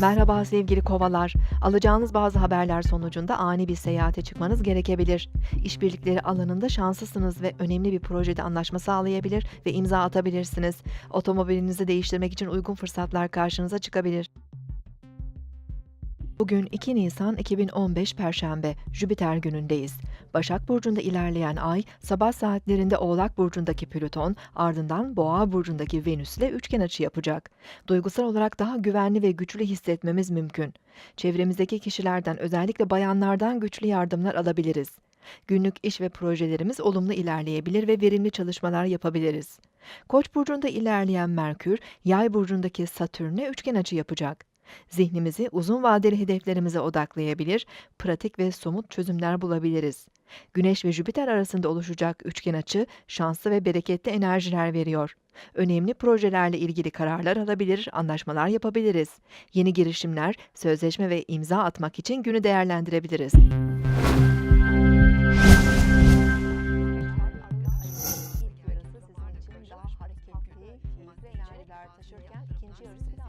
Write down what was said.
Merhaba sevgili kovalar. Alacağınız bazı haberler sonucunda ani bir seyahate çıkmanız gerekebilir. İşbirlikleri alanında şanslısınız ve önemli bir projede anlaşma sağlayabilir ve imza atabilirsiniz. Otomobilinizi değiştirmek için uygun fırsatlar karşınıza çıkabilir. Bugün 2 Nisan 2015 Perşembe, Jüpiter günündeyiz. Başak Burcu'nda ilerleyen ay, sabah saatlerinde Oğlak Burcu'ndaki Plüton, ardından Boğa Burcu'ndaki Venüs ile üçgen açı yapacak. Duygusal olarak daha güvenli ve güçlü hissetmemiz mümkün. Çevremizdeki kişilerden, özellikle bayanlardan güçlü yardımlar alabiliriz. Günlük iş ve projelerimiz olumlu ilerleyebilir ve verimli çalışmalar yapabiliriz. Koç burcunda ilerleyen Merkür, Yay burcundaki Satürn'e üçgen açı yapacak. Zihnimizi uzun vadeli hedeflerimize odaklayabilir, pratik ve somut çözümler bulabiliriz. Güneş ve Jüpiter arasında oluşacak üçgen açı şanslı ve bereketli enerjiler veriyor. Önemli projelerle ilgili kararlar alabilir, anlaşmalar yapabiliriz. Yeni girişimler, sözleşme ve imza atmak için günü değerlendirebiliriz.